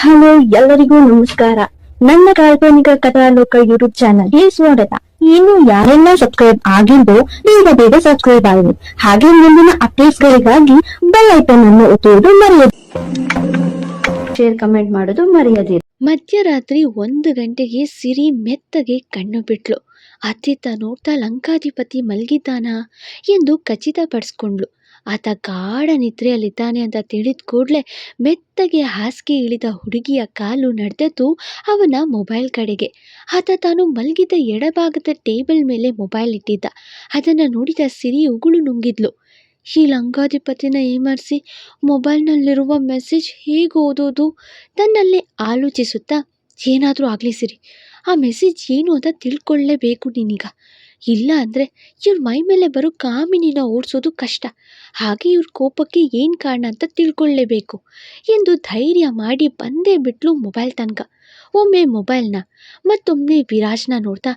Hello, ಎಲ್ಲರಿಗೂ ನಮಸ್ಕಾರ. ನನ್ನ ಕಾಲ್ಪನಿಕ ಕಥಾಲೋಕ ಯೂಟ್ಯೂಬ್ ಚಾನಲ್ಗೆ ಸ್ವಾಗತ. ಇನ್ನು ಯಾರೆಲ್ಲ ಸಬ್ಸ್ಕ್ರೈಬ್ ಆಗಿದ್ದು ಬೇಗ ಬೇಗ ಸಬ್ಸ್ಕ್ರೈಬ್ ಆಗಿ. ಹಾಗೆ ಮುಂದಿನ ಅಪ್ಡೇಟ್ಸ್ ಗಳಿಗಾಗಿ ಬೆಲ್ ಐಕನ್ ಅನ್ನು ಒತ್ತುವುದು ಮರೆಯದು ಶೇರ್ ಕಮೆಂಟ್ ಮಾಡೋದು ಮರೆಯದಿರಿ. ಮಧ್ಯರಾತ್ರಿ ಒಂದು ಗಂಟೆಗೆ ಸಿರಿ ಮೆತ್ತಗೆ ಕಣ್ಣು ಬಿಟ್ಲು. ಅತ್ತಿತ್ತ ನೋಡ್ತಾ ಲಂಕಾಧಿಪತಿ ಮಲಗಿದ್ದಾನ ಎಂದು ಖಚಿತಪಡಿಸ್ಕೊಂಡ್ಳು. ಆತ ಗಾಢ ನಿದ್ರೆಯಲ್ಲಿದ್ದಾನೆ ಅಂತ ತಿಳಿದ ಕೂಡಲೇ ಮೆತ್ತಗೆ ಹಾಸಿಗೆ ಇಳಿದ ಹುಡುಗಿಯ ಕಾಲು ನಡೆದದ್ದು ಅವನ ಮೊಬೈಲ್ ಕಡೆಗೆ. ಆತ ತಾನು ಮಲಗಿದ ಎಡಭಾಗದ ಟೇಬಲ್ ಮೇಲೆ ಮೊಬೈಲ್ ಇಟ್ಟಿದ್ದ. ಅದನ್ನು ನೋಡಿದ ಸಿರಿ ಉಗುಳು ನುಂಗಿದ್ಲು. ಈ ಲಂಗಾಧಿಪತಿನ ಏಮರ್ಸಿ, ಮೊಬೈಲ್ನಲ್ಲಿರುವ ಮೆಸೇಜ್ ಹೇಗೆ ಓದೋದು? ತನ್ನಲ್ಲೇ ಆಲೋಚಿಸುತ್ತಾ, ಏನಾದರೂ ಆಗಲಿ ಸಿರಿ, ಆ ಮೆಸೇಜ್ ಏನು ಅಂತ ತಿಳ್ಕೊಳ್ಳೇಬೇಕು ನೀನೀಗ. ಇಲ್ಲ ಅಂದರೆ ಇವ್ರ ಮೈ ಮೇಲೆ ಬರೋ ಕಾಮಿನಿನ ಓಡಿಸೋದು ಕಷ್ಟ. ಹಾಗೆ ಇವ್ರ ಕೋಪಕ್ಕೆ ಏನು ಕಾರಣ ಅಂತ ತಿಳ್ಕೊಳ್ಳೇಬೇಕು ಎಂದು ಧೈರ್ಯ ಮಾಡಿ ಬಂದೇ ಬಿಟ್ಲು ಮೊಬೈಲ್ ತನಕ. ಒಮ್ಮೆ ಮೊಬೈಲ್ನ, ಮತ್ತೊಮ್ಮೆ ವಿರಾಜ್ನ ನೋಡ್ತಾ,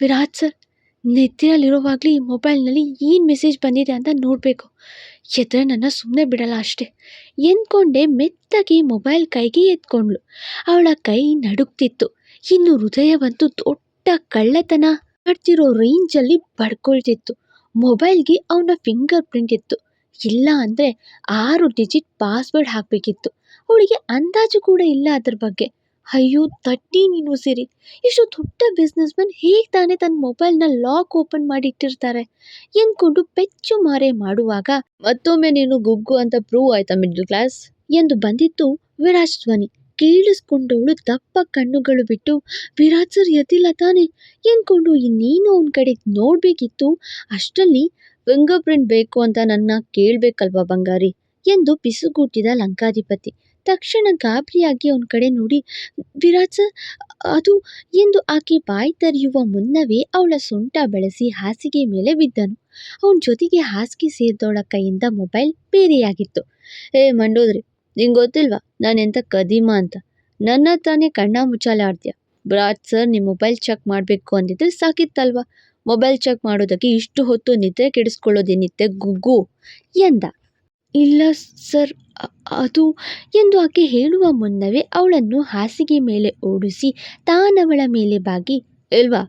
ವಿರಾಜ್ ಸರ್ ನಿದ್ದೆಯಲ್ಲಿರುವಾಗಲೇ ಈ ಮೊಬೈಲ್ನಲ್ಲಿ ಏನು ಮೆಸೇಜ್ ಬಂದಿದೆ ಅಂತ ನೋಡಬೇಕು. ಎದ್ರೆ ನನ್ನ ಸುಮ್ಮನೆ ಬಿಡಲ್ಲ ಅಷ್ಟೇ. ಎಂದ್ಕೊಂಡೆ ಮೆತ್ತಗೆ ಮೊಬೈಲ್ ಕೈಗೆ ಎತ್ಕೊಂಡ್ಳು. ಅವಳ ಕೈ ನಡುಗ್ತಿತ್ತು. ಇನ್ನು ಹೃದಯವಂತೂ ದೊಡ್ಡ ಕಳ್ಳತನ. ಮಾಡ್ತಿರೋ ರೇಂಜಲ್ಲಿ ಬಡ್ಕೊಳ್ತಿತ್ತು ಮೊಬೈಲ್ಗೆ ಅವನ ಫಿಂಗರ್ ಪ್ರಿಂಟ್ ಇತ್ತು. ಇಲ್ಲ ಅಂದರೆ ಆರು ಡಿಜಿಟ್ ಪಾಸ್ವರ್ಡ್ ಹಾಕಬೇಕಿತ್ತು. ಅವಳಿಗೆ ಅಂದಾಜು ಕೂಡ ಇಲ್ಲ ಅದ್ರ ಬಗ್ಗೆ. ಅಯ್ಯೋ, ತಟ್ಟಿ ನೀನು ಸಿರಿ. ಇಷ್ಟು ದೊಡ್ಡ ಬಿಸ್ನೆಸ್ ಮ್ಯಾನ್ ಹೇಗೆ ತಾನೇ ತನ್ನ ಮೊಬೈಲ್ನ ಲಾಕ್ ಓಪನ್ ಮಾಡಿ ಇಟ್ಟಿರ್ತಾರೆ ಎಂದ್ಕೊಂಡು ಪೆಚ್ಚು ಮಾರೆ ಮಾಡುವಾಗ, ಮತ್ತೊಮ್ಮೆ ನೀನು ಗುಗ್ಗು ಅಂತ ಪ್ರೂವ್ ಆಯ್ತಾ ಮಿಡ್ಲ್ ಕ್ಲಾಸ್ ಎಂದು ಬಂದಿತ್ತು ವಿರಾಜ್ ಧ್ವನಿ. ಕೇಳಿಸ್ಕೊಂಡವಳು ದಪ್ಪ ಕಣ್ಣುಗಳು ಬಿಟ್ಟು, ವಿರಾಜ್ ಸರ್, ಎದ್ದಿಲ್ಲ ತಾನೆ? ಎಂದ್ಕೊಂಡು ಇನ್ನೇನು ಅವನ ಕಡೆ ನೋಡಬೇಕಿತ್ತು? ಅಷ್ಟರಲ್ಲಿ ಫಿಂಗರ್ ಪ್ರಿಂಟ್ ಬೇಕು ಅಂತ ನನ್ನ ಕೇಳಬೇಕಲ್ವಾ ಬಂಗಾರಿ? ಎಂದು ಬಿಸುಗುಟ್ಟಿದ ಲಂಕಾಧಿಪತಿ. ತಕ್ಷಣ ಗಾಬರಿಯಾಗಿ ಅವನ ಕಡೆ ನೋಡಿ, ವಿರಾಜ ಅದು ಎಂದು ಆಕೆ ಬಾಯಿ ತೆರೆಯುವ ಮುನ್ನವೇ ಅವಳ ಸೊಂಟ ಬೆಳೆಸಿ ಹಾಸಿಗೆ ಮೇಲೆ ಬಿದ್ದನು. ಅವನ ಜೊತೆಗೆ ಹಾಸಿಗೆ ಸೇರಿದವಳ ಕೈಯಿಂದ ಮೊಬೈಲ್ ಬೇರೆಯಾಗಿತ್ತು. ಏ, ಮಂಡೋದ್ರಿ ನಿಂಗೆ ಗೊತ್ತಿಲ್ವಾ? ನಾನು ಎಂಥ ಕದೀಮ ಅಂತ. ನನ್ನ ತಾನೇ ಕಣ್ಣ ಮುಚ್ಚಾಲೆ ಆಡ್ತೀಯ? ಬ್ರಾಜ್ ಸರ್ ನಿಮ್ಮ ಮೊಬೈಲ್ ಚೆಕ್ ಮಾಡಬೇಕು ಅಂದಿದ್ದರೆ ಸಾಕಿತ್ತಲ್ವಾ? ಮೊಬೈಲ್ ಚೆಕ್ ಮಾಡೋದಕ್ಕೆ ಇಷ್ಟು ಹೊತ್ತು ನಿದ್ರೆ ಕೆಡಿಸ್ಕೊಳ್ಳೋದೇನಿತ್ತೆ ಗುಗ್ಗು ಎಂದ. ಇಲ್ಲ ಸರ್ ಅದು ಎಂದು ಆಕೆ ಹೇಳುವ ಮುನ್ನವೇ ಅವಳನ್ನು ಹಾಸಿಗೆ ಮೇಲೆ ಓಡಿಸಿ ತಾನವಳ ಮೇಲೆ ಬಾಗಿ, ಇಲ್ವಾ,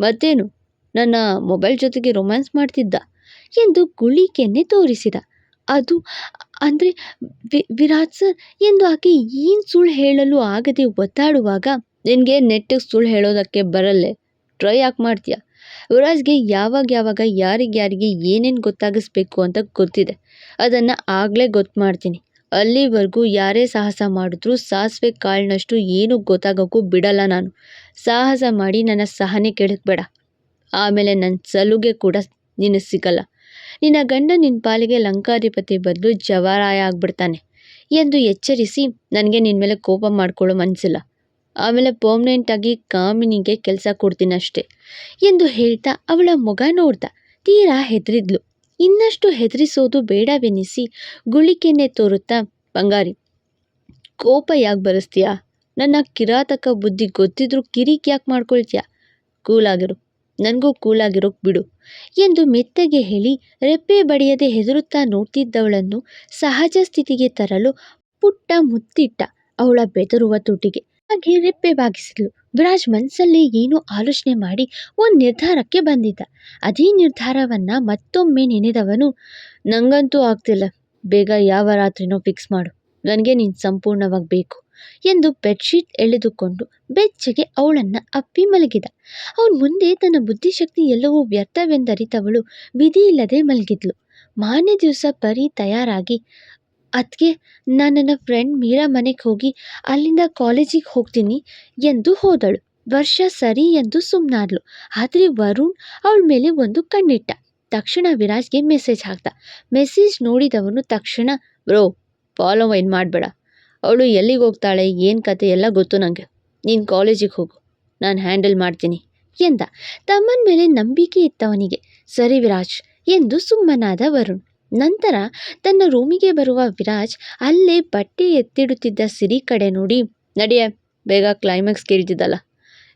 ಮತ್ತೇನು? ನನ್ನ ಮೊಬೈಲ್ ಜೊತೆಗೆ ರೊಮ್ಯಾನ್ಸ್ ಮಾಡ್ತಿದ್ದ? ಎಂದು ಗುಳಿಕೆನ್ನೆ ತೋರಿಸಿದ. ಅದು ಅಂದರೆ ವಿರಾಜ್ ಸರ್, ಎಂದು ಆಕೆ ಏನು ಸುಳ್ಳು ಹೇಳಲು ಆಗದೆ ಒತ್ತಾಡುವಾಗ ನಿನಗೆ ನೆಟ್ಟಿಗೆ ಸುಳ್ಳು ಹೇಳೋದಕ್ಕೆ ಬರಲ್ಲೇ? ಟ್ರೈ ಯಾಕೆ ಮಾಡ್ತೀಯ? ವಿರಾಜ್ಗೆ ಯಾವಾಗ ಯಾವಾಗ ಯಾರಿಗೆ ಯಾರಿಗೆ ಏನೇನು ಗೊತ್ತಾಗಿಸ್ಬೇಕು ಅಂತ ಗೊತ್ತಿದೆ. ಅದನ್ನು ಆಗಲೇ ಗೊತ್ತು ಮಾಡ್ತೀನಿ. ಅಲ್ಲಿವರೆಗೂ ಯಾರೇ ಸಾಹಸ ಮಾಡಿದ್ರೂ ಸಾಸಿವೆ ಕಾಳಿನಷ್ಟು ಏನೂ ಗೊತ್ತಾಗೋಕ್ಕೂ ಬಿಡಲ್ಲ ನಾನು. ಸಾಹಸ ಮಾಡಿ ನನ್ನ ಸಹನೆ ಕೆಡಕಬೇಡ ಆಮೇಲೆ ನನ್ನ ಸಲುಗೆ ಕೂಡ ನಿನಗೆ ಸಿಗಲ್ಲ. ನಿನ್ನ ಗಂಡ ನಿನ್ನ ಪಾಲಿಗೆ ಲಂಕಾಧಿಪತಿ ಬದಲು ಜವಾರಾಯ ಆಗ್ಬಿಡ್ತಾನೆ ಎಂದು ಎಚ್ಚರಿಸಿ ನನಗೆ ನಿನ್ನ ಮೇಲೆ ಕೋಪ ಮಾಡಿಕೊಳ್ಳೋ ಮನಸ್ಸಿಲ್ಲ ಆಮೇಲೆ ಪರ್ಮನೆಂಟಾಗಿ ಕಾಮಿನಿಗೆ ಕೆಲಸ ಕೊಡ್ತೀನಿ ಅಷ್ಟೇ ಎಂದು ಹೇಳ್ತಾ ಅವಳ ಮೊಗ ನೋಡ್ದ ತೀರಾ ಹೆದರಿದ್ಲು. ಇನ್ನಷ್ಟು ಹೆದರಿಸೋದು ಬೇಡವೆನಿಸಿ ಗುಳಿಕೆನೆ ತೋರುತ್ತಾ, ಬಂಗಾರಿ, ಕೋಪ ಯಾಕೆ ಬರೆಸ್ತೀಯಾ? ನನ್ನ ಕಿರಾತಕ ಬುದ್ಧಿ ಗೊತ್ತಿದ್ರೂ ಕಿರಿಕ್ ಯಾಕೆ ಮಾಡ್ಕೊಳ್ತೀಯಾ? ಕೂಲಾಗಿರು. ನನಗೂ ಕೂಲಾಗಿರೋಕ್ ಬಿಡು ಎಂದು ಮೆತ್ತಗೆ ಹೇಳಿ ರೆಪ್ಪೆ ಬಡಿಯದೆ ಹೆದರುತ್ತಾ ನೋಡ್ತಿದ್ದವಳನ್ನು ಸಹಜ ಸ್ಥಿತಿಗೆ ತರಲು ಪುಟ್ಟ ಮುತ್ತಿಟ್ಟ ಅವಳ ಬೆದರುವ ತುಟಿಗೆ. ಹಾಗೆ ರೆಪ್ಪೆ ಬಾಗಿಸಿದ್ಲು. ವಿರಾಜ್ ಮನಸ್ಸಲ್ಲಿ ಏನೋ ಆಲೋಚನೆ ಮಾಡಿ ಒಂದು ನಿರ್ಧಾರಕ್ಕೆ ಬಂದಿದ್ದ. ಅದೇ ನಿರ್ಧಾರವನ್ನ ಮತ್ತೊಮ್ಮೆ ನೆನೆದವನು, ನಂಗಂತೂ ಆಗ್ತಿಲ್ಲ. ಬೇಗ ಯಾವ ರಾತ್ರಿನೋ ಫಿಕ್ಸ್ ಮಾಡು. ನನಗೆ ನೀನು ಸಂಪೂರ್ಣವಾಗಿ ಬೇಕು. ಎಂದು ಬೆಡ್ಶೀಟ್ ಎಳೆದುಕೊಂಡು ಬೆಚ್ಚಗೆ ಅವಳನ್ನು ಅಪ್ಪಿ ಮಲಗಿದ. ಅವನ ಮುಂದೆ ತನ್ನ ಬುದ್ಧಿಶಕ್ತಿ ಎಲ್ಲವೂ ವ್ಯರ್ಥವೆಂದರಿತವಳು ವಿಧಿಯಿಲ್ಲದೆ ಮಲಗಿದ್ಲು. ಮಾರನೇ ದಿವಸ ಪರಿ ತಯಾರಾಗಿ ಅದಕ್ಕೆ ನಾನು ನನ್ನ ಫ್ರೆಂಡ್ ಮೀರಾ ಮನೆಗೆ ಹೋಗಿ ಅಲ್ಲಿಂದ ಕಾಲೇಜಿಗೆ ಹೋಗ್ತೀನಿ ಎಂದು ಹೋದಳು. ವರ್ಷ ಸರಿ ಎಂದು ಸುಮ್ಮನಾದ್ಲು ಆದರೆ ವರುಣ್ ಅವಳ ಮೇಲೆ ಒಂದು ಕಣ್ಣಿಟ್ಟ. ತಕ್ಷಣ ವಿರಾಜ್ಗೆ ಮೆಸೇಜ್ ಹಾಕ್ದ. ಮೆಸೇಜ್ ನೋಡಿದವನು ತಕ್ಷಣ, ಬ್ರೋ, ಫಾಲೋ ಏನು ಮಾಡಬೇಡ. ಅವಳು ಎಲ್ಲಿಗೆ ಹೋಗ್ತಾಳೆ, ಏನು ಕತೆ ಎಲ್ಲ ಗೊತ್ತು ನನಗೆ ನೀನು ಕಾಲೇಜಿಗೆ ಹೋಗು, ನಾನು ಹ್ಯಾಂಡಲ್ ಮಾಡ್ತೀನಿ, ಎಂದ. ತಮ್ಮನ ಮೇಲೆ ನಂಬಿಕೆ ಇತ್ತವನಿಗೆ. ಸರಿ ವಿರಾಜ್, ಎಂದು ಸುಮ್ಮನಾದ ವರುಣ್. ನಂತರ ತನ್ನ ರೂಮಿಗೆ ಬರುವ ವಿರಾಜ್ ಅಲ್ಲೇ ಬಟ್ಟೆ ಎತ್ತಿಡುತ್ತಿದ್ದ ಸಿರಿ ಕಡೆ ನೋಡಿ, ನಡೆಯ, ಬೇಗ ಕ್ಲೈಮ್ಯಾಕ್ಸ್ ಕೇಳ್ತಿದ್ದಲ್ಲ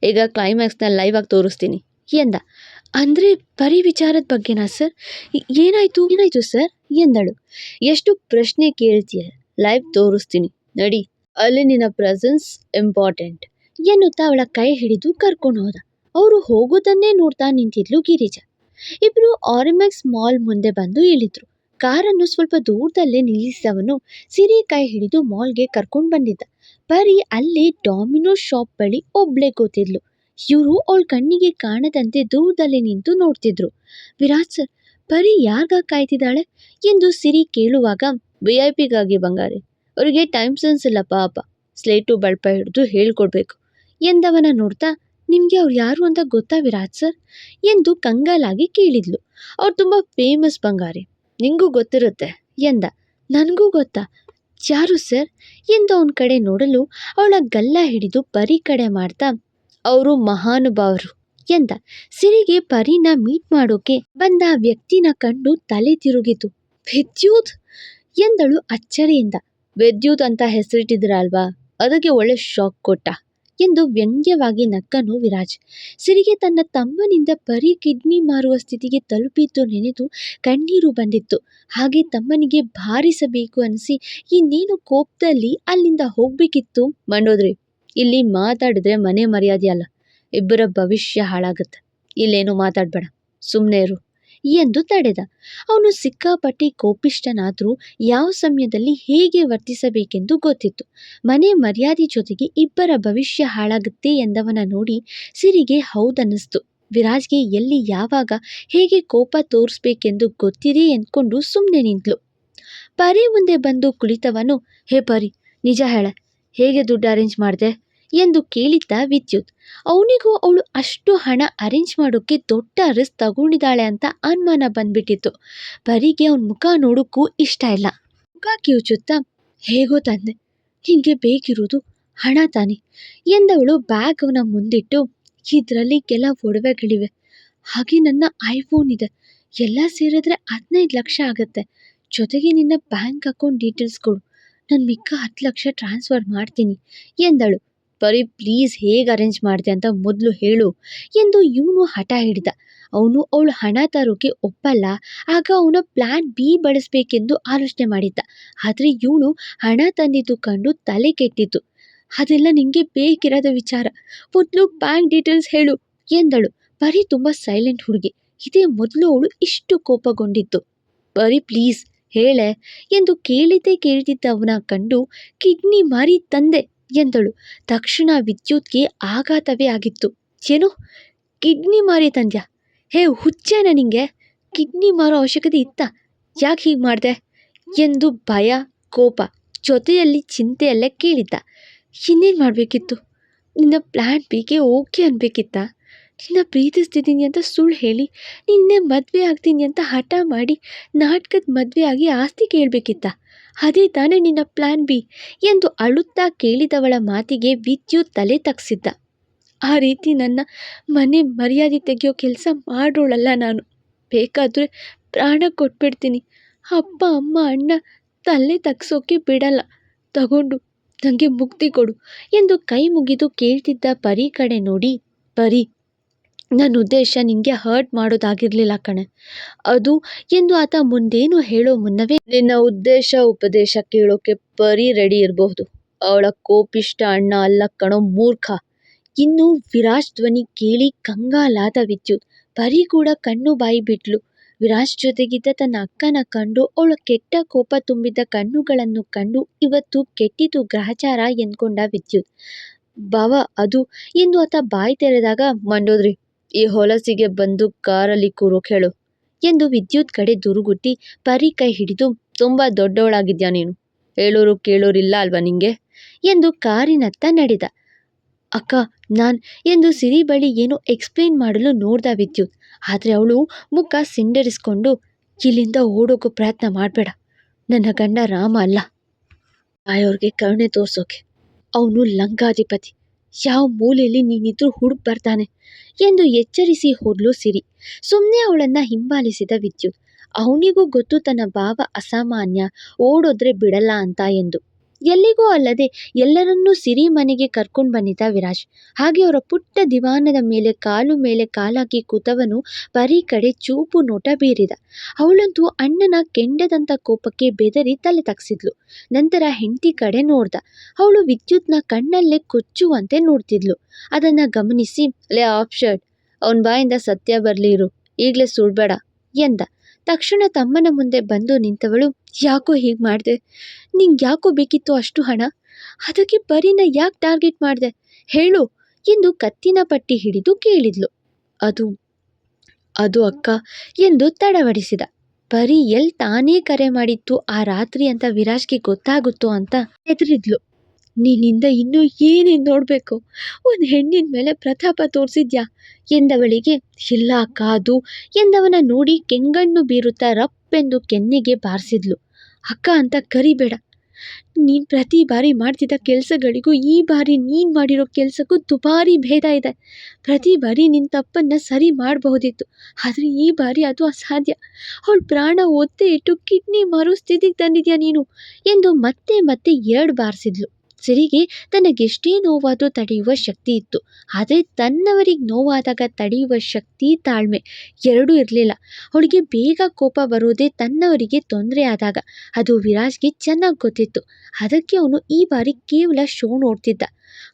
ಈಗ ಕ್ಲೈಮ್ಯಾಕ್ಸ್ನ ಲೈವ್ ಆಗಿ ತೋರಿಸ್ತೀನಿ, ಎಂದ. ಅಂದರೆ ಬರೀ ವಿಚಾರದ ಬಗ್ಗೆನಾ ಸರ್? ಏನಾಯಿತು ಏನಾಯಿತು? ಏನಾಯ್ತು ಸರ್? ಎಂದಳು. ಎಷ್ಟು ಪ್ರಶ್ನೆ ಕೇಳ್ತೀಯ? ಲೈವ್ ತೋರಿಸ್ತೀನಿ. ನಡಿ, ಅಲ್ಲಿ ನಿನ್ನ ಪ್ರೆಸೆನ್ಸ್ ಇಂಪಾರ್ಟೆಂಟ್ ಎನ್ನುತ್ತಾ ಅವಳ ಕೈ ಹಿಡಿದು ಕರ್ಕೊಂಡು ಹೋದ. ಅವರು ಹೋಗೋದನ್ನೇ ನೋಡ್ತಾ ನಿಂತಿದ್ಲು ಗಿರಿಜಾ. ಇಬ್ರು ಆರಿಮೆಕ್ಸ್ ಮಾಲ್ ಮುಂದೆ ಬಂದು ಇಳಿದ್ರು. ಕಾರನ್ನು ಸ್ವಲ್ಪ ದೂರದಲ್ಲೇ ನಿಲ್ಲಿಸಿದವನು ಸಿರಿ ಕೈ ಹಿಡಿದು ಮಾಲ್ಗೆ ಕರ್ಕೊಂಡು ಬಂದಿದ್ದ. ಪರಿ ಅಲ್ಲಿ ಡಾಮಿನೋ ಶಾಪ್ ಬಳಿ ಒಬ್ಳೆ ಕೂತಿದ್ಲು. ಇವರು ಅವಳ ಕಣ್ಣಿಗೆ ಕಾಣದಂತೆ ದೂರದಲ್ಲಿ ನಿಂತು ನೋಡ್ತಿದ್ರು. ವಿರಾಜ್ ಸರ್ ಪರಿ ಯಾರ್ಗ ಕಾಯ್ತಿದ್ದಾಳೆ? ಎಂದು ಸಿರಿ ಕೇಳುವಾಗ, ವಿ ಐ ಪಿಗಾಗಿ ಬಂಗಾರಿ. ಅವರಿಗೆ ಟೈಮ್ ಸೆನ್ಸ್ ಇಲ್ಲ ಪಾಪ. ಸ್ಲೇಟು ಬಳಪ ಹಿಡಿದು ಹೇಳ್ಕೊಡ್ಬೇಕು. ಎಂದವನ ನೋಡ್ತಾ, ನಿಮಗೆ ಅವ್ರು ಯಾರು ಅಂತ ಗೊತ್ತಾ ವಿರಾಜ್ ಸರ್ ಎಂದು ಕಂಗಾಲಾಗಿ ಕೇಳಿದ್ಲು. ಅವ್ರು ತುಂಬ ಫೇಮಸ್ ಬಂಗಾರಿ. ನಿಂಗೂ ಗೊತ್ತಿರುತ್ತೆ ಎಂದ. ನನಗೂ ಗೊತ್ತಾ? ಯಾರು ಸರ್ ಎಂದು ಅವನ ಕಡೆ ನೋಡಲು ಅವಳ ಗಲ್ಲ ಹಿಡಿದು ಪರಿ ಕಡೆ ಮಾಡ್ತಾ, ಅವರು ಮಹಾನುಭಾವರು ಎಂದ. ಸಿರಿಗೆ ಪರಿನ ಮೀಟ್ ಮಾಡೋಕೆ ಬಂದ ವ್ಯಕ್ತಿನ ಕಂಡು ತಲೆ ತಿರುಗಿತು. ವಿದ್ಯುತ್? ಎಂದಳು ಅಚ್ಚರಿಯಿಂದ. ವಿದ್ಯುತ್ ಅಂತ ಹೆಸರಿಟ್ಟಿದ್ರ ಅಲ್ವಾ ಅದಕ್ಕೆ ಒಳ್ಳೆ ಶಾಕ್ ಕೊಟ್ಟ. ಎಂದು ವ್ಯಂಗ್ಯವಾಗಿ ನಕ್ಕನು ವಿರಾಜ್. ಸಿರಿಗೆ ತನ್ನ ತಮ್ಮನಿಂದ ಪರಿ ಕಿಡ್ನಿ ಮಾರುವ ಸ್ಥಿತಿಗೆ ತಲುಪಿದ್ದು ನೆನೆದು ಕಣ್ಣೀರು ಬಂದಿತ್ತು. ಹಾಗೆ ತಮ್ಮನಿಗೆ ಭಾರಿಸಬೇಕು ಅನಿಸಿ ಇನ್ನೇನು ಕೋಪದಲ್ಲಿ ಅಲ್ಲಿಂದ ಹೋಗ್ಬೇಕಿತ್ತು. ಮಂಡೋದ್ರಿ, ಇಲ್ಲಿ ಮಾತಾಡಿದ್ರೆ ಮನೆ ಮರ್ಯಾದೆ ಅಲ್ಲ. ಇಬ್ಬರ ಭವಿಷ್ಯ ಹಾಳಾಗುತ್ತೆ. ಇಲ್ಲೇನು ಮಾತಾಡಬೇಡ. ಸುಮ್ಮನೆ ಇರು. ಎಂದು ತಡೆದ. ಅವನು ಸಿಕ್ಕಾಪಟ್ಟೆ ಕೋಪಿಷ್ಟನಾದರೂ ಯಾವ ಸಮಯದಲ್ಲಿ ಹೇಗೆ ವರ್ತಿಸಬೇಕೆಂದು ಗೊತ್ತಿತ್ತು. ಮನೆ ಮರ್ಯಾದೆ ಜೊತೆಗೆ ಇಬ್ಬರ ಭವಿಷ್ಯ ಹಾಳಾಗುತ್ತೆ ಎಂದವನ ನೋಡಿ ಸಿರಿಗೆ ಹೌದನ್ನಿಸ್ತು. ವಿರಾಜ್ಗೆ ಎಲ್ಲಿ ಯಾವಾಗ ಹೇಗೆ ಕೋಪ ತೋರಿಸ್ಬೇಕೆಂದು ಗೊತ್ತಿದೆ ಎಂದ್ಕೊಂಡು ಸುಮ್ಮನೆ ನಿಂತ್ಲು. ಪರಿ ಮುಂದೆ ಬಂದು ಕುಳಿತವನು, ಹೇ ಪರಿ, ನಿಜ ಹೇಳ, ಹೇಗೆ ದುಡ್ಡು ಅರೇಂಜ್ ಮಾಡಿದೆ? ಎಂದು ಕೇಳಿದ್ದ ವಿದ್ಯುತ್. ಅವನಿಗೂ ಅವಳು ಅಷ್ಟು ಹಣ ಅರೇಂಜ್ ಮಾಡೋಕ್ಕೆ ದೊಡ್ಡ ರಿಸ್ಕ್ ತಗೊಂಡಿದ್ದಾಳೆ ಅಂತ ಅನುಮಾನ ಬಂದ್ಬಿಟ್ಟಿತ್ತು. ಪರಿಗೆ ಅವನ ಮುಖ ನೋಡೋಕ್ಕೂ ಇಷ್ಟ ಇಲ್ಲ. ಮುಖ ಕಿವುಚುತ್ತಾ, ಹೇಗೋ ತಂದೆ ಹೀಗೆ ಬೇಕಿರೋದು ಹಣ ತಾನೆ ಎಂದವಳು ಬ್ಯಾಗ್ ಅವನ ಮುಂದಿಟ್ಟು, ಇದರಲ್ಲಿ ಕೆಲ ಒಡವೆಗಳಿವೆ. ಹಾಗೆ ನನ್ನ ಐಫೋನ್ ಇದೆ. ಎಲ್ಲ ಸೇರಿದ್ರೆ ಹದಿನೈದು ಲಕ್ಷ ಆಗುತ್ತೆ. ಜೊತೆಗೆ ನಿನ್ನ ಬ್ಯಾಂಕ್ ಅಕೌಂಟ್ ಡೀಟೇಲ್ಸ್ ಕೊಡು. ನಾನು ಮಿಕ್ಕ ಹತ್ತು ಲಕ್ಷ ಟ್ರಾನ್ಸ್ಫರ್ ಮಾಡ್ತೀನಿ ಎಂದಳು. ಬರೀ ಪ್ಲೀಸ್ ಹೇಗೆ ಅರೇಂಜ್ ಮಾಡಿದೆ ಅಂತ ಮೊದಲು ಹೇಳು ಎಂದು ಇವನು ಹಠ ಹಿಡಿದ. ಅವನು ಅವಳು ಹಣ ತರೋಕೆ ಒಪ್ಪಲ್ಲ, ಆಗ ಅವನ ಪ್ಲ್ಯಾನ್ ಬಿ ಬಳಸಬೇಕೆಂದು ಆಲೋಚನೆ ಮಾಡಿದ್ದ. ಆದರೆ ಇವಳು ಹಣ ತಂದಿದ್ದು ಕಂಡು ತಲೆ ಕೆಟ್ಟಿತು ಅದೆಲ್ಲ ನಿಂಗೆ ಬೇಕಿರದ ವಿಚಾರ. ಮೊದಲು ಬ್ಯಾಂಕ್ ಡೀಟೇಲ್ಸ್ ಹೇಳು ಎಂದಳು. ಬರೀ ತುಂಬ ಸೈಲೆಂಟ್ ಹುಡುಗಿ. ಇದೇ ಮೊದಲು ಅವಳು ಇಷ್ಟು ಕೋಪಗೊಂಡಿತ್ತು ಬರೀ ಪ್ಲೀಸ್ ಹೇಳೆ ಎಂದು ಕೇಳಿದ್ದೇ ಕೇಳಿದ್ದವನ ಕಂಡು ಕಿಡ್ನಿ ಮಾರಿ ತಂದೆ. ಎಂದಳು. ತಕ್ಷಣ ವಿದ್ಯುತ್ಗೆ ಆಘಾತವೇ ಆಗಿತ್ತು. ಏನು ಕಿಡ್ನಿ ಮಾರಿ ತಂದ್ಯಾ? ಹೇ, ಹುಚ್ಚೇನ ನಿಂಗೆ? ಕಿಡ್ನಿ ಮಾರೋ ಅವಶ್ಯಕತೆ ಇತ್ತ? ಯಾಕೆ ಹೀಗೆ ಮಾಡಿದೆ? ಎಂದು ಭಯ, ಕೋಪ, ಜೊತೆಯಲ್ಲಿ ಚಿಂತೆಯಲ್ಲೇ ಕೇಳಿದ್ದ. ಇನ್ನೇನು ಮಾಡಬೇಕಿತ್ತು? ನಿನ್ನ ಪ್ಲ್ಯಾನ್ ಬಿಗೆ ಓಕೆ ಅನ್ಬೇಕಿತ್ತ? ನಿನ್ನ ಪ್ರೀತಿಸ್ತಿದ್ದೀನಿ ಅಂತ ಸುಳ್ಳು ಹೇಳಿ, ನಿನ್ನೆ ಮದುವೆ ಆಗ್ತೀನಿ ಅಂತ ಹಠ ಮಾಡಿ ನಾಟಕದ ಮದುವೆ ಆಗಿ ಆಸ್ತಿ ಕೇಳಬೇಕಿತ್ತ. ಅದೇ ತಾನೇ ನಿನ್ನ ಪ್ಲ್ಯಾನ್ ಬಿ ಎಂದು ಅಳುತ್ತಾ ಕೇಳಿದವಳ ಮಾತಿಗೆ ವಿದ್ಯುತ್ ತಲೆ ತಗ್ಸಿದ್ದ. ಆ ರೀತಿ ನನ್ನ ಮನೆ ಮರ್ಯಾದೆ ತೆಗೆಯೋ ಕೆಲಸ ಮಾಡೋಳಲ್ಲ ನಾನು. ಬೇಕಾದರೆ ಪ್ರಾಣ ಕೊಟ್ಬಿಡ್ತೀನಿ. ಅಪ್ಪ, ಅಮ್ಮ, ಅಣ್ಣ ತಲೆ ತಗ್ಸೋಕೆ ಬಿಡಲ್ಲ. ತಗೊಂಡು ನನಗೆ ಮುಕ್ತಿ ಕೊಡು ಎಂದು ಕೈ ಮುಗಿದು ಕೇಳ್ತಿದ್ದ ಪರಿ ಕಡೆ ನೋಡಿ, ಪರಿ ನನ್ನ ಉದ್ದೇಶ ನಿನಗೆ ಹರ್ಟ್ ಮಾಡೋದಾಗಿರಲಿಲ್ಲ ಕಣೆ. ಅದು ಎಂದು ಆತ ಮುಂದೇನು ಹೇಳೋ ಮುನ್ನವೇ ನಿನ್ನ ಉದ್ದೇಶ, ಉಪದೇಶ ಕೇಳೋಕೆ ಪರಿ ರೆಡಿ ಇರಬಹುದು. ಅವಳ ಕೋಪಿಷ್ಟ ಅಣ್ಣ ಅಲ್ಲ ಕಣೋ ಮೂರ್ಖ. ಇನ್ನು ವಿರಾಜ್ ಧ್ವನಿ ಕೇಳಿ ಕಂಗಾಲಾದ ವಿದ್ಯುತ್. ಪರಿ ಕೂಡ ಕಣ್ಣು ಬಾಯಿ ಬಿಟ್ಲು. ವಿರಾಜ್ ಜೊತೆಗಿದ್ದ ತನ್ನ ಅಕ್ಕನ ಕಂಡು ಅವಳ ಕೆಟ್ಟ ಕೋಪ ತುಂಬಿದ್ದ ಕಣ್ಣುಗಳನ್ನು ಕಂಡು ಇವತ್ತು ಕೆಟ್ಟಿತು ಗ್ರಹಚಾರ ಎಂದ್ಕೊಂಡ ವಿದ್ಯುತ್. ಬಾವ ಅದು ಎಂದು ಆತ ಬಾಯಿ ತೆರೆದಾಗ, ಮಂಡೋದ್ರಿ ಈ ಹೊಲಸಿಗೆ ಬಂದು ಕಾರಲ್ಲಿ ಕೂರು, ಕೇಳು. ಎಂದು ವಿದ್ಯುತ್ ಕಡೆ ದುರುಗುಟ್ಟಿ ಪರಿ ಕೈ ಹಿಡಿದು, ತುಂಬ ದೊಡ್ಡವಳಾಗಿದ್ಯಾ ನೀನು? ಹೇಳೋರು ಕೇಳೋರಿಲ್ಲ ಅಲ್ವಾ ನಿಂಗೆ? ಎಂದು ಕಾರಿನತ್ತ ನಡೆದ. ಅಕ್ಕ, ನಾನ್ ಎಂದು ಸಿರಿ ಬಳಿ ಏನೋ ಎಕ್ಸ್ಪ್ಲೇನ್ ಮಾಡಲು ನೋಡ್ದ ವಿದ್ಯುತ್. ಆದರೆ ಅವಳು ಮುಖ ಸಿಂಡರಿಸ್ಕೊಂಡು, ಇಲ್ಲಿಂದ ಓಡೋಕು ಪ್ರಯತ್ನ ಮಾಡಬೇಡ. ನನ್ನ ಗಂಡ ರಾಮ ಅಲ್ಲ. ಆಯೋರ್ಗೆ ಕರುಣೆ ತೋರಿಸೋಕೆ. ಅವನು ಲಂಕಾಧಿಪತಿ. ಯಾವ ಮೂಲೆಯಲ್ಲಿ ನೀನಿದ್ರೂ ಹುಡುಕ್ ಬರ್ತಾನೆ ಎಂದು ಎಚ್ಚರಿಸಿ ಹೋದ್ಲು ಸಿರಿ. ಸುಮ್ಮನೆ ಅವಳನ್ನ ಹಿಂಬಾಲಿಸಿದ ವಿದ್ಯುತ್. ಅವನಿಗೂ ಗೊತ್ತು ತನ್ನ ಭಾವ ಅಸಾಮಾನ್ಯ. ಓಡೋದ್ರೆ ಬಿಡಲ್ಲ ಅಂತ ಎಂದು. ಎಲ್ಲಿಗೂ ಅಲ್ಲದೆ ಎಲ್ಲರನ್ನೂ ಸಿರಿ ಮನೆಗೆ ಕರ್ಕೊಂಡು ಬಂದಿದ್ದ ವಿರಾಜ್. ಹಾಗೆ ಅವರ ಪುಟ್ಟ ದಿವಾನದ ಮೇಲೆ ಕಾಲು ಮೇಲೆ ಕಾಲಾಕಿ ಕೂತವನು ಪರಿ ಕಡೆ ಚೂಪು ನೋಟ ಬೀರಿದ. ಅವಳಂತೂ ಅಣ್ಣನ ಕೆಂಡದಂಥ ಕೋಪಕ್ಕೆ ಬೆದರಿ ತಲೆ ತಗ್ಸಿದ್ಲು. ನಂತರ ಹೆಂಡತಿ ಕಡೆ ನೋಡ್ದ. ಅವಳು ವಿದ್ಯುತ್ನ ಕಣ್ಣಲ್ಲೇ ಕೊಚ್ಚುವಂತೆ ನೋಡ್ತಿದ್ಲು. ಅದನ್ನು ಗಮನಿಸಿ, ಲೇ ಆಫ್ ಶರ್ಟ್ ಅವನ ಬಾಯಿಂದ ಸತ್ಯ ಬರಲಿರು ಈಗಲೇ ಸುಳ್ಬೇಡ, ಎಂದ. ತಕ್ಷಣ ತಮ್ಮನ ಮುಂದೆ ಬಂದು ನಿಂತವಳು, ಯಾಕೋ ಹೀಗೆ ಮಾಡಿದೆ? ನಿಂಗೆ ಯಾಕೋ ಬೇಕಿತ್ತು ಅಷ್ಟು ಹಣ? ಅದಕ್ಕೆ ಪರಿನ ಯಾಕೆ ಟಾರ್ಗೆಟ್ ಮಾಡಿದೆ? ಹೇಳು? ಎಂದು ಕತ್ತಿನ ಪಟ್ಟಿ ಹಿಡಿದು ಕೇಳಿದ್ಲು. ಅದು ಅದು ಅಕ್ಕ, ಎಂದು ತಡವಡಿಸಿದ. ಪರಿ ಎಲ್ಲಿ ತಾನೇ ಕರೆ ಮಾಡಿತ್ತು ಆ ರಾತ್ರಿ ಅಂತ ವಿರಾಜ್ಗೆ ಗೊತ್ತಾಗುತ್ತೋ ಅಂತ ಹೆದರಿದ್ಲು. ನಿನ್ನಿಂದ ಇನ್ನೂ ಏನೇನು ನೋಡಬೇಕು? ಒಂದು ಹೆಣ್ಣಿನ ಮೇಲೆ ಪ್ರತಾಪ ತೋರಿಸಿದ್ಯಾ? ಎಂದವಳಿಗೆ, ಇಲ್ಲ ಕಾದು. ಎಂದವನ ನೋಡಿ ಕೆಂಗಣ್ಣು ಬೀರುತ್ತಾ ರಪ್ಪೆಂದು ಕೆನ್ನೆಗೆ ಬಾರಿಸಿದ್ಲು. ಅಕ್ಕ ಅಂತ ಕರಿಬೇಡ. ನೀನು ಪ್ರತಿ ಬಾರಿ ಮಾಡ್ತಿದ್ದ ಕೆಲಸಗಳಿಗೂ ಈ ಬಾರಿ ನೀನು ಮಾಡಿರೋ ಕೆಲಸಕ್ಕೂ ದುಬಾರಿ ಭೇದ ಇದೆ. ಪ್ರತಿ ಬಾರಿ ನಿನ್ನ ತಪ್ಪನ್ನು ಸರಿ ಮಾಡಬಹುದಿತ್ತು. ಆದರೆ ಈ ಬಾರಿ ಅದು ಅಸಾಧ್ಯ. ಅವಳು ಪ್ರಾಣ ಒತ್ತೆ ಇಟ್ಟು ಕಿಡ್ನಿ ಮಾರೋ ಸ್ಥಿತಿಗೆ ತಂದಿದ್ಯಾ ನೀನು? ಎಂದು ಮತ್ತೆ ಮತ್ತೆ ಎರಡು ಬಾರಿಸಿದ್ಲು. ಸಿರಿಗೆ ತನಗೆಷ್ಟೇ ನೋವಾದರೂ ತಡೆಯುವ ಶಕ್ತಿ ಇತ್ತು. ಆದರೆ ತನ್ನವರಿಗೆ ನೋವಾದಾಗ ತಡೆಯುವ ಶಕ್ತಿ ತಾಳ್ಮೆ ಎರಡೂ ಇರಲಿಲ್ಲ. ಅವಳಿಗೆ ಬೇಗ ಕೋಪ ಬರೋದೇ ತನ್ನವರಿಗೆ ತೊಂದರೆ ಆದಾಗ ಅದು ವಿರಾಜ್ಗೆ ಚೆನ್ನಾಗಿ ಗೊತ್ತಿತ್ತು. ಅದಕ್ಕೆ ಅವನು ಈ ಬಾರಿ ಕೇವಲ ಶೋ ನೋಡ್ತಿದ್ದ.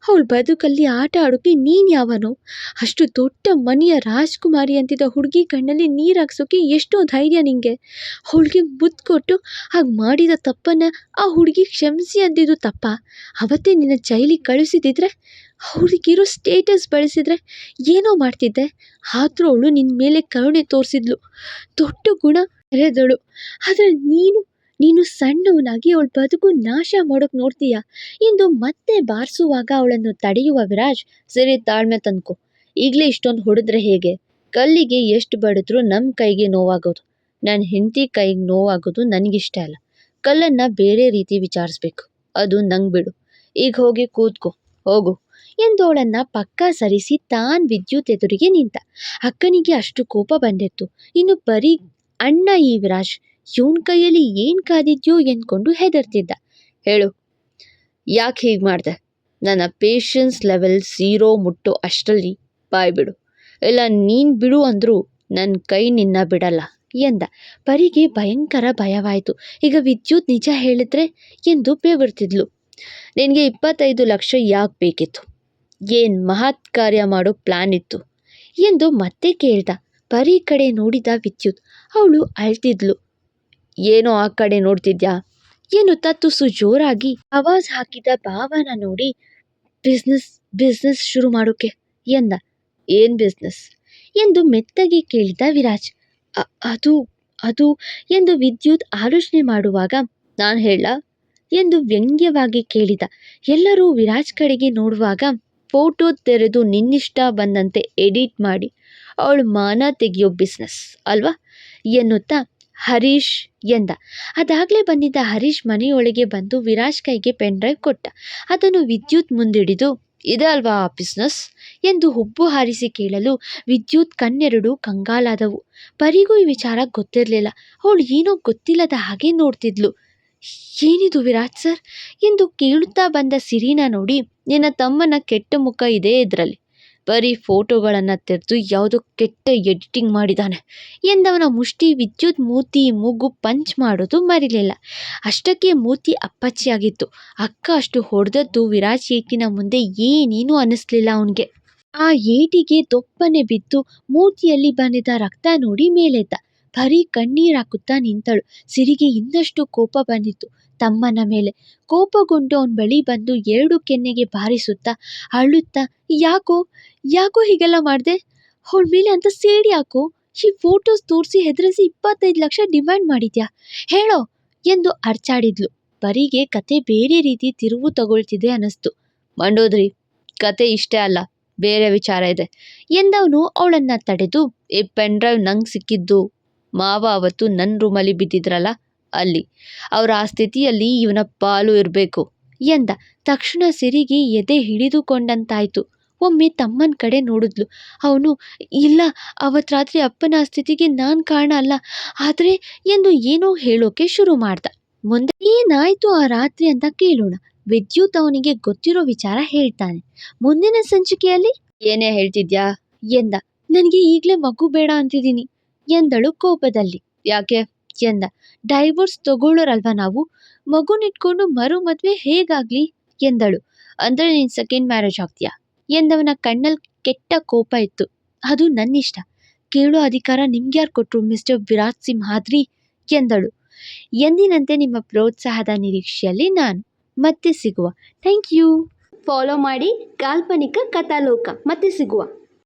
ಅವಳ ಬದುಕಲ್ಲಿ ಆಟ ಆಡೋಕೆ ನೀನು ಯಾವನು? ಅಷ್ಟು ದೊಡ್ಡ ಮನೆಯ ರಾಜ್ಕುಮಾರಿ ಅಂತಿದ್ದ ಹುಡುಗಿ ಕಣ್ಣಲ್ಲಿ ನೀರು ಹಾಕ್ಸೋಕೆ ಎಷ್ಟೋ ಧೈರ್ಯ ನಿಂಗೆ. ಅವಳಿಗೆ ಮುದ್ದು ಕೊಟ್ಟು ಹಾಗೆ ಮಾಡಿದ ತಪ್ಪನ್ನು ಆ ಹುಡುಗಿ ಕ್ಷಮಿಸಿ ಅಂದಿದ್ದು ತಪ್ಪ? ಅವತ್ತೇ ನಿನ್ನ ಜೈಲಿಗೆ ಕಳಿಸಿದಿದ್ರೆ ಅವಳಿಗಿರೋ ಸ್ಟೇಟಸ್ ಬಳಸಿದ್ರೆ ಏನೋ ಮಾಡ್ತಿದ್ದೆ. ಆದರೂ ಅವಳು ನಿನ್ನ ಮೇಲೆ ಕರುಣೆ ತೋರಿಸಿದ್ಲು. ದೊಡ್ಡ ಗುಣ ಎರೆದಳು ಆದರೆ ನೀನು ನೀನು ಸಣ್ಣವನಾಗಿ ಅವಳ ಬದುಕು ನಾಶ ಮಾಡೋಕೆ ನೋಡ್ತೀಯ? ಇಂದು ಮತ್ತೆ ಬಾರಿಸುವಾಗ ಅವಳನ್ನು ತಡೆಯುವ ವಿರಾಜ್ ಸರಿ ತಾಳ್ಮೆ ತಂದ್ಕೊ. ಈಗಲೇ ಇಷ್ಟೊಂದು ಹೊಡೆದ್ರೆ ಹೇಗೆ? ಕಲ್ಲಿಗೆ ಎಷ್ಟು ಬಡಿದ್ರೂ ನಮ್ಮ ಕೈಗೆ ನೋವಾಗೋದು. ನನ್ನ ಹೆಂಡತಿ ಕೈಗೆ ನೋವಾಗೋದು ನನಗಿಷ್ಟ ಅಲ್ಲ. ಕಲ್ಲನ್ನು ಬೇರೆ ರೀತಿ ವಿಚಾರಿಸ್ಬೇಕು. ಅದು ನಂಗೆ ಬಿಡು. ಈಗ ಹೋಗಿ ಕೂತ್ಕೋ, ಹೋಗು. ಎಂದು ಅವಳನ್ನು ಪಕ್ಕ ಸರಿಸಿ ತಾನ್ ವಿದ್ಯುತ್ ಎದುರಿಗೆ ನಿಂತ. ಅಕ್ಕನಿಗೆ ಅಷ್ಟು ಕೋಪ ಬಂದಿತ್ತು. ಇನ್ನು ಬರೀ ಅಣ್ಣ ಈ ವಿರಾಜ್ ಇವನ್ ಕೈಯಲ್ಲಿ ಏನು ಕಾದಿದ್ಯೋ ಎಂದ್ಕೊಂಡು ಹೆದರ್ತಿದ್ದ. ಹೇಳು, ಯಾಕೆ ಹೀಗೆ ಮಾಡಿದೆ? ನನ್ನ ಪೇಷನ್ಸ್ ಲೆವೆಲ್ ಝೀರೋ ಮುಟ್ಟೋ ಅಷ್ಟರಲ್ಲಿ ಬಾಯ್ ಬಿಡು ಇಲ್ಲ ನೀನು ಬಿಡು ಅಂದರೂ ನನ್ನ ಕೈ ನಿನ್ನ ಬಿಡಲ್ಲ ಎಂದ. ಪರಿಗೆ ಭಯಂಕರ ಭಯವಾಯಿತು. ಈಗ ವಿದ್ಯುತ್ ನಿಜ ಹೇಳಿದ್ರೆ ಎಂದು ಬೆವರ್ತಿದ್ಲು. ನಿನಗೆ ಇಪ್ಪತ್ತೈದು ಲಕ್ಷ ಯಾಕೆ ಬೇಕಿತ್ತು? ಏನು ಮಹತ್ ಕಾರ್ಯ ಮಾಡೋ ಪ್ಲ್ಯಾನ್ ಇತ್ತು? ಎಂದು ಮತ್ತೆ ಕೇಳ್ದ ಪರಿ ಕಡೆ ನೋಡಿದ ವಿದ್ಯುತ್. ಅವಳು ಅಳ್ತಿದ್ಲು. ಏನೋ ಆ ಕಡೆ ನೋಡ್ತಿದ್ಯಾ? ಏನು ತತ್ತುಸು ಜೋರಾಗಿ ಆವಾಜ್ ಹಾಕಿದ ಭಾವನ ನೋಡಿ ಬಿಸ್ನೆಸ್ ಬಿಸ್ನೆಸ್ ಶುರು ಮಾಡೋಕೆ ಎಂದ. ಏನು ಬಿಸ್ನೆಸ್ ಎಂದು ಮೆತ್ತಗೆ ಕೇಳಿದ ವಿರಾಜ್. ಅದು ಅದು ಎಂದು ವಿದ್ಯುತ್ ಆಲೋಚನೆ ಮಾಡುವಾಗ ನಾನು ಹೇಳ ಎಂದು ವ್ಯಂಗ್ಯವಾಗಿ ಕೇಳಿದ. ಎಲ್ಲರೂ ವಿರಾಜ್ ಕಡೆಗೆ ನೋಡುವಾಗ ಫೋಟೋ ತೆರೆದು ನಿನ್ನಿಷ್ಟ ಬಂದಂತೆ ಎಡಿಟ್ ಮಾಡಿ, ಅವಳು ಮಾನ ತೆಗೆಯೋ ಬಿಸ್ನೆಸ್ ಅಲ್ವಾ? ಎನ್ನುತ್ತಾ ಹರೀಶ್ ಎಂದ. ಅದಾಗಲೇ ಬಂದಿದ್ದ ಹರೀಶ್ ಮನೆಯೊಳಗೆ ಬಂದು ವಿರಾಜ್ ಕೈಗೆ ಪೆನ್ ಡ್ರೈವ್ ಕೊಟ್ಟ. ಅದನ್ನು ವಿದ್ಯುತ್ ಮುಂದಿಡಿದು, ಇದೆ ಅಲ್ವಾ ಆ ಬಿಸ್ನೆಸ್ ಎಂದು ಹುಬ್ಬು ಹಾರಿಸಿ ಕೇಳಲು ವಿದ್ಯುತ್ ಕಣ್ಣೆರಡು ಕಂಗಾಲಾದವು. ಪರಿಗೂ ಈ ವಿಚಾರ ಗೊತ್ತಿರಲಿಲ್ಲ. ಅವಳು ಏನೋ ಗೊತ್ತಿಲ್ಲದ ಹಾಗೆ ನೋಡ್ತಿದ್ಲು. ಏನಿದು ವಿರಾಜ್ ಸರ್? ಎಂದು ಕೇಳುತ್ತಾ ಬಂದ ಸಿರಿನ ನೋಡಿ, ನಿನ್ನ ತಮ್ಮನ ಕೆಟ್ಟ ಮುಖ ಇದೆ ಇದರಲ್ಲಿ. ಬರೀ ಫೋಟೋಗಳನ್ನು ತೆರೆದು ಯಾವುದೋ ಕೆಟ್ಟ ಎಡಿಟಿಂಗ್ ಮಾಡಿದ್ದಾನೆ ಎಂದವನ ಮುಷ್ಟಿ ವಿದ್ಯುತ್ ಮೂತಿ ಮೂಗು ಪಂಚ್ ಮಾಡೋದು ಮರಿಲಿಲ್ಲ. ಅಷ್ಟಕ್ಕೆ ಮೂತಿ ಅಪ್ಪಚ್ಚಿಯಾಗಿತ್ತು. ಅಕ್ಕ ಅಷ್ಟು ಹೊಡೆದದ್ದು ವಿರಾಜ್ ಏಟಿನ ಮುಂದೆ ಏನೇನೂ ಅನ್ನಿಸ್ಲಿಲ್ಲ ಅವನಿಗೆ. ಆ ಏಟಿಗೆ ದೊಪ್ಪನೆ ಬಿದ್ದು ಮೂತಿಯಲ್ಲಿ ಬಂದಿದ್ದ ರಕ್ತ ನೋಡಿ ಮೇಲೆದ್ದ ಬರೀ ಕಣ್ಣೀರಾಕುತ್ತಾ ನಿಂತಳು. ಸಿರಿಗೆ ಇನ್ನಷ್ಟು ಕೋಪ ಬಂದಿತ್ತು. ತಮ್ಮನ ಮೇಲೆ ಕೋಪಗೊಂಡು ಅವನ ಬಳಿ ಬಂದು ಎರಡು ಕೆನ್ನೆಗೆ ಬಾರಿಸುತ್ತಾ ಅಳುತ್ತಾ, ಯಾಕೋ ಯಾಕೋ ಹೀಗೆಲ್ಲ ಮಾಡಿದೆ? ಅವಳ ಮೇಲೆ ಅಂತ ಸೇಡಿ ಯಾಕೋ ಈ ಫೋಟೋಸ್ ತೋರಿಸಿ ಹೆದರಿಸಿ ಇಪ್ಪತ್ತೈದು ಲಕ್ಷ ಡಿಮ್ಯಾಂಡ್ ಮಾಡಿದ್ಯಾ? ಹೇಳೋ? ಎಂದು ಅರ್ಚಾಡಿದ್ಲು. ಬರಿಗೆ ಕತೆ ಬೇರೆ ರೀತಿ ತಿರುವು ತಗೊಳ್ತಿದೆ ಅನ್ನಿಸ್ತು. ಮಂಡೋದ್ರಿ, ಕತೆ ಇಷ್ಟೇ ಅಲ್ಲ, ಬೇರೆ ವಿಚಾರ ಇದೆ. ಎಂದವನು ಅವಳನ್ನ ತಡೆದು ಈ ಪೆನ್ ಡ್ರೈವ್ ನಂಗೆ ಸಿಕ್ಕಿದ್ದು ಮಾವ ಅವತ್ತು ನನ್ನ ರೂಮಲ್ಲಿ ಬಿದ್ದಿದ್ರಲ್ಲ, ಅಲ್ಲಿ. ಅವರ ಆ ಸ್ಥಿತಿಯಲ್ಲಿ ಇವನ ಪಾಲು ಇರಬೇಕು ಎಂದ. ತಕ್ಷಣ ಸಿರಿಗೆ ಎದೆ ಹಿಡಿದುಕೊಂಡಂತಾಯ್ತು. ಒಮ್ಮೆ ತಮ್ಮನ ಕಡೆ ನೋಡಿದ್ಲು. ಅವನು, ಇಲ್ಲ ಅವತ್ತು ರಾತ್ರಿ ಅಪ್ಪನ ಆ ಸ್ಥಿತಿಗೆ ನಾನು ಕಾರಣ ಅಲ್ಲ. ಆದರೆ ಎಂದು ಏನೋ ಹೇಳೋಕೆ ಶುರು ಮಾಡ್ದ. ಮುಂದೆ ಏನಾಯ್ತು ಆ ರಾತ್ರಿ ಅಂತ ಕೇಳೋಣ. ವಿದ್ಯುತ್ ಅವನಿಗೆ ಗೊತ್ತಿರೋ ವಿಚಾರ ಹೇಳ್ತಾನೆ. ಮುಂದಿನ ಸಂಚಿಕೆಯಲ್ಲಿ ಏನೇ ಹೇಳ್ತಿದ್ಯಾ? ಎಂದ. ನನಗೆ ಈಗಲೇ ಮಗು ಬೇಡ ಅಂತಿದ್ದೀನಿ. ಎಂದಳು ಕೋಪದಲ್ಲಿ. ಯಾಕೆ? ಎಂದ. ಡೈವೋರ್ಸ್ ತಗೊಳ್ಳೋರಲ್ವ ನಾವು? ಮಗುನಿಟ್ಕೊಂಡು ಮರು ಮದುವೆ ಹೇಗಾಗ್ಲಿ? ಎಂದಳು. ಅಂದ್ರೆ ನೀನು ಸೆಕೆಂಡ್ ಮ್ಯಾರೇಜ್ ಆಗ್ತೀಯಾ? ಎಂದವನ ಕಣ್ಣಲ್ಲಿ ಕೆಟ್ಟ ಕೋಪ ಇತ್ತು. ಅದು ನನ್ನಿಷ್ಟ. ಕೇಳೋ ಅಧಿಕಾರ ನಿಮ್ಗೆ ಯಾರು ಕೊಟ್ರು ಮಿಸ್ಟರ್ ವಿರಾಟ್ ಸಿಂಹಾದ್ರಿ ಎಂದಳು. ಎಂದಿನಂತೆ ನಿಮ್ಮ ಪ್ರೋತ್ಸಾಹದ ನಿರೀಕ್ಷೆಯಲ್ಲಿ ನಾನು. ಮತ್ತೆ ಸಿಗುವ. Thank you. ಫಾಲೋ ಮಾಡಿ ಕಾಲ್ಪನಿಕ ಕಥಾಲೋಕ. ಮತ್ತೆ ಸಿಗುವ.